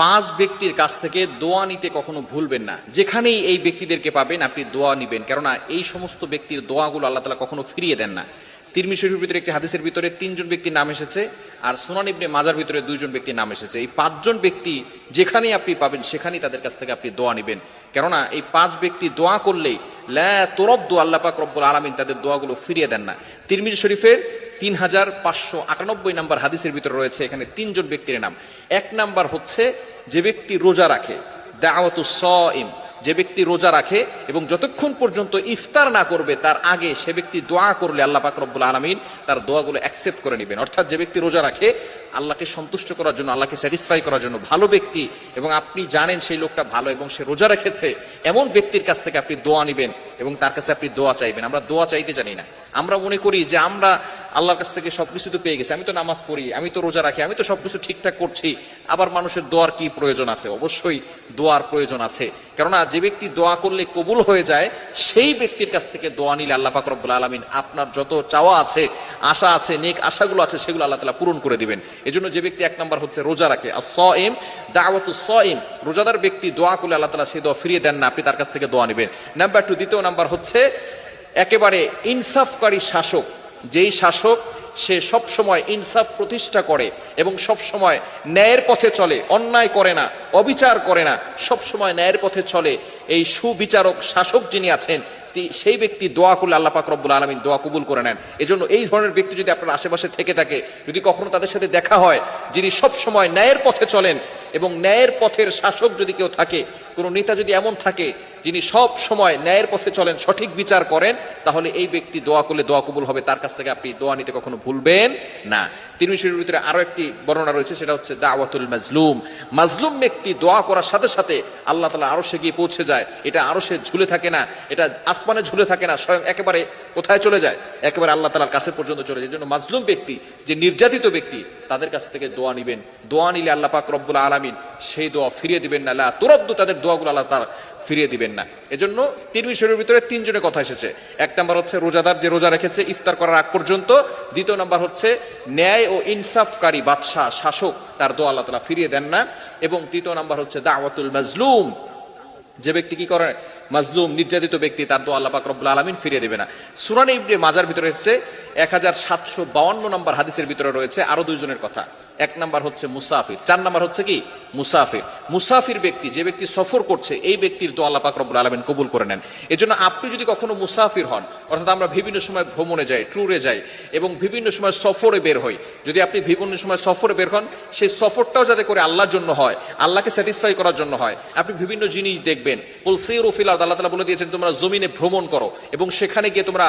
পাঁচ ব্যক্তির কাছ থেকে দোয়া নিতে কখনো ভুলবেন না। যেখানেই এই ব্যক্তিদেরকে পাবেন, আপনি দোয়া নিবেন। কেননা এই সমস্ত ব্যক্তির দোয়াগুলো আল্লাহ তালা কখনো ফিরিয়ে দেন না। তিরমি শরীফের ভিতরে একটি হাদিসের ভিতরে তিনজন ব্যক্তির নাম এসেছে আর সোনান ইবনে মাজার ভিতরে দুইজন ব্যক্তির নাম এসেছে। এই পাঁচজন ব্যক্তি যেখানেই আপনি পাবেন, সেখানেই তাদের কাছ থেকে আপনি দোয়া নেবেন। কেননা এই পাঁচ ব্যক্তি দোয়া করলেই ল্যা তোরব্দু আল্লাহ পাক রব্বুল আলমিন তাদের দোয়াগুলো ফিরিয়ে দেন না। তিরমিজি শরীফের তিন হাজার পাঁচশো আটানব্বই নাম্বার হাদিসের ভিতরে রয়েছে এখানে তিনজন ব্যক্তির নাম। এক নাম্বার হচ্ছে যে ব্যক্তি রোজা রাখে দাওয়াতু সইম যে ব্যক্তি রোজা রাখে এবং যতক্ষণ পর্যন্ত ইফতার না করবে, তার আগে সে ব্যক্তি দোয়া করলে আল্লাহ পাক রব্বুল আলমিন তার দোয়াগুলো অ্যাকসেপ্ট করে নেবেন। অর্থাৎ যে ব্যক্তি রোজা রাখে, আল্লাহকে সন্তুষ্ট করার জন্য, আল্লাহকে স্যাটিসফাই করার জন্য ভালো ব্যক্তি এবং আপনি জানেন সেই লোকটা ভালো এবং সে রোজা রেখেছে, এমন ব্যক্তির কাছ থেকে আপনি দোয়া নেবেন এবং তার কাছে আপনি দোয়া চাইবেন। আমরা দোয়া চাইতে জানি না। আমরা মনে করি যে আমরা আল্লাহর কাছ থেকে সবকিছু তো পেয়ে গেছে। আমি তো নামাজ পড়ি, আমি তো রোজা রাখি, আমি তো সবকিছু ঠিকঠাক করছি। আবার মানুষের দোয়ার কি প্রয়োজন আছে? অবশ্যই দোয়ার প্রয়োজন আছে। কেননা যে ব্যক্তি দোয়া করলে কবুল হয়ে যায়, সেই ব্যক্তির কাছ থেকে দোয়া নিলে আল্লাহ পাক রব্বুল আলমিন আপনার যত চাওয়া আছে, আশা আছে, নেক আশাগুলো আছে, সেগুলো আল্লাহ তালা পূরণ করে দিবেন। এজন্য যে ব্যক্তি এক নম্বর হচ্ছে রোজা রাখে। আর স এম দাওয়াতু স এম রোজাদার ব্যক্তি দোয়া করলে আল্লাহ তালা সেই দোয়া ফিরিয়ে দেন না, আপনি তার কাছ থেকে দোয়া নেবেন। নাম্বার টু দ্বিতীয় নাম্বার হচ্ছে, একেবারে ইনসাফকারী শাসক যেই শাসক, সে সব সময় ইনসাফ প্রতিষ্ঠা করে এবং সব সময় ন্যায়ের পথে চলে, অন্যায় করে না, অবিচার করে না সব সময় ন্যায়ের পথে চলে। এই সুবিচারক শাসক যিনি আছেন সেই ব্যক্তি দোয়া করলে আল্লাহ পাক রব্বুল আলমিন দোয়া কবুল করে নেন। এজন্য এই ধরনের ব্যক্তি যদি আপনার আশেপাশে থেকে থাকে, যদি কখনো তাদের সাথে দেখা হয়, যিনি সব সময় ন্যায়ের পথে চলেন এবং ন্যায়ের পথের শাসক যদি কেউ থাকে কোনো নেতা যদি এমন থাকে যিনি সব সময় ন্যায়ের পথে চলেন, সঠিক বিচার করেন, তাহলে এই ব্যক্তি দোয়া করলে দোয়া কবুল হবে। তার কাছ থেকে আপনি দোয়া নিতে কখনো ভুলবেন না। তিরমি শরীরের ভিতরে আরও একটি বর্ণনা রয়েছে, সেটা হচ্ছে দাওয়াতুল মাজলুম। মাজলুম ব্যক্তি দোয়া করার সাথে সাথে আল্লাহ তালা আরও সে গিয়ে পৌঁছে যায়। এটা আরও সে ঝুলে থাকে না, এটা আসমানে ঝুলে থাকে না, স্বয়ং একেবারে কোথায় চলে যায়? একেবারে আল্লাহ তালার কাছে পর্যন্ত চলে যায়। জন্য মাজলুম ব্যক্তি, যে নির্যাতিত ব্যক্তি তাদের কাছ থেকে দোয়া নিবেন। দোয়া নিলে আল্লাহ পাক রব্বুল আলামিন সেই দোয়া ফিরিয়ে দিবেন না। লা তুরদ্দু, তাদের দোয়াগুলো আল্লাহ তার ফিরিয়ে দিবেন না। এজন্য তিন শরীরের ভিতরে তিনজনের কথা এসেছে। এক নাম্বার হচ্ছে রোজাদার যে রোজা রেখেছে ইফতার করার আগ পর্যন্ত। দ্বিতীয় নাম্বার হচ্ছে ন্যায় ও ইনসাফকারী বাদশাহ, শাসক, তার দোয়া আল্লাহ তালা ফিরিয়ে দেন না। এবং তৃতীয় নাম্বার হচ্ছে দাওয়াতুল মাজলুম। যে ব্যক্তি কি করে মাজলুম, নির্যাতিত ব্যক্তি, তার দোয়া আল্লাহ পাকরবুল আলমিন ফিরিয়ে দেবে না। সুরান ইবনে মাজার ভিতরে হচ্ছে এক হাজার সাতশো বাউন্ন নম্বর হাদিসের ভিতরে রয়েছে আরও দুইজনের কথা। এক নম্বর হচ্ছে মুসাফির, চার নাম্বার হচ্ছে কি? মুসাফির। মুসাফির ব্যক্তি, যে ব্যক্তি সফর করছে, এই ব্যক্তির দোয়া আল্লাহ পাক রব্বুল আলমিন কবুল করে নেন। এজন্য আপনি যদি কখনো মুসাফির হন, অর্থাৎ আমরা বিভিন্ন সময় ভ্রমণে যাই ট্যুরে যাই, এবং বিভিন্ন সময় সফরে বের হই, যদি আপনি বিভিন্ন সময় সফরে বের হন, সেই সফরটাও যাতে করে আল্লাহর জন্য হয়, আল্লাহকে স্যাটিসফাই করার জন্য হয়। আপনি বিভিন্ন জিনিস দেখবেন কুলসির উফিল আল্লাহ তালা বলে দিয়েছেন, তোমরা জমিনে ভ্রমণ করো, এবং সেখানে গিয়ে তোমরা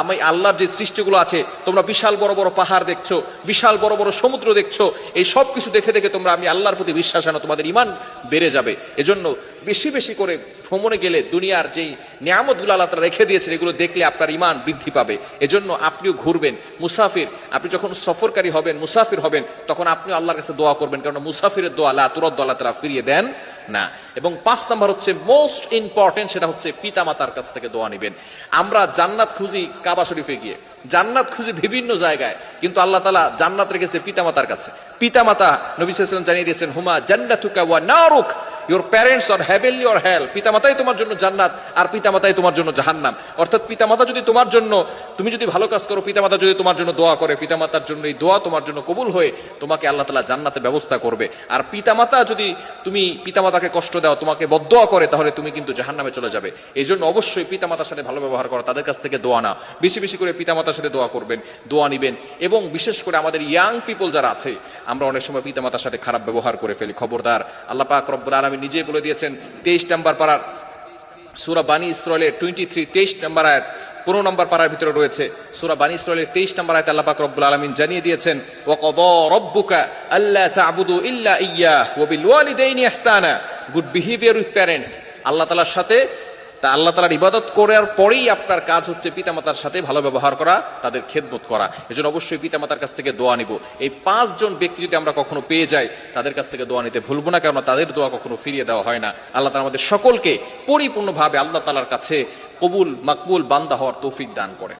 আমি আল্লাহর যে সৃষ্টিগুলো আছে, তোমরা বিশাল বড় বড় পাহাড় দেখছ, বিশাল বড় বড় সমুদ্র দেখছ, এই সব কিছু দেখে দেখে তোমরা আমি আল্লাহর প্রতি বিশ্বাস আনো তোমাদের ইমান বেড়ে যাবে। এজন্য বেশি বেশি করে ভ্রমণে গেলে দুনিয়ার যেই নিয়ামতগুলো আল্লাহ তারা রেখে দিয়েছেন, এগুলো দেখলে আপনার ইমান বৃদ্ধি পাবে। এজন্য আপনিও ঘুরবেন, মুসাফির, আপনি যখন সফরকারী হবেন, মুসাফির হবেন, তখন আপনিও আল্লাহর কাছে দোয়া করবেন কারণ মুসাফিরের দোয়া আল্লাহ তুরদ্দ আল্লাহ তারা ফিরিয়ে দেন। না। এবং পাঁচ নাম্বার হচ্ছে মোস্ট ইম্পর্টেন্ট সেটা হচ্ছে পিতা মাতার কাছ থেকে দোয়া নেবেন। আমরা জান্নাত খুঁজি কাবা শরীফে গিয়ে। জান্নাত খুঁজি বিভিন্ন জায়গায়, কিন্তু আল্লাহ তালা জান্নাত রেখেছে পিতা মাতার কাছে পিতা মাতা নবী সাল্লাম জানিয়ে দিয়েছেন, হুমা জান্নাতুকা ওয়া নারুক। Your parents or heavenly or hell পিতামাতাই তোমার জন্য জান্নাত আর পিতামাতাই তোমার জন্য জাহান্নাম। অর্থাৎ পিতামাতা যদি তোমার জন্য, তুমি যদি ভালো কাজ করো, পিতামাতা যদি তোমার জন্য দোয়া করে, পিতামাতার জন্য এই দোয়া তোমার জন্য কবুল হয়ে তোমাকে আল্লাহ তালা জান্নাতের ব্যবস্থা করবে। আর পিতামাতা যদি তুমি পিতামাতাকে কষ্ট দাও, তোমাকে বদোয়া করে, তাহলে তুমি কিন্তু জাহান্নামে চলে যাবে। এই জন্য অবশ্যই পিতামাতার সাথে ভালো ব্যবহার করো, তাদের কাছ থেকে দোয়া না বেশি বেশি করে পিতামাতার সাথে দোয়া করবেন, দোয়া নিবেন। এবং বিশেষ করে আমাদের ইয়াং পিপল যারা আছে, আমরা অনেক সময় পিতামাতার সাথে খারাপ ব্যবহার করে ফেলি। খবরদার, আল্লাহ পাক রব্বুল আলমী নিজেই বলে দিয়েছেন, তেইশ নাম্বার পাড়ার সুরা বানী ইসরায়েলের টোয়েন্টি থ্রি তেইশ নাম্বার আয়াত, পনেরো নম্বর পাড়ার ভিতরে রয়েছে। সুরা বানী ইসরায়েলের তেইশ নাম্বার আয়াত আল্লাহ পাক রব্বুল আলমিন জানিয়ে দিয়েছেন ও কদ রব্বুকা আল্লাহ তা'বুদু ইল্লা ইয়া ও বিল ওয়ালিদাইনি ইহসানা। Good behaviour with parents Allah তালার সাথে তা আল্লাহ তালার ইবাদত করার পরেই আপনার কাজ হচ্ছে পিতামাতার সাথে ভালো ব্যবহার করা, তাদের খেদমত করা। এজন্য অবশ্যই পিতামাতার কাছ থেকে দোয়া নিব। এই পাঁচজন ব্যক্তি যদি আমরা কখনো পেয়ে যাই, তাদের কাছ থেকে দোয়া নিতে ভুলবো না, কেননা তাদের দোয়া কখনো ফিরিয়ে দেওয়া হয় না। আল্লাহ তালা আমাদের সকলকে পরিপূর্ণভাবে আল্লাহ তালার কাছে কবুল, মাকবুল, বান্দা হওয়ার তৌফিক দান করে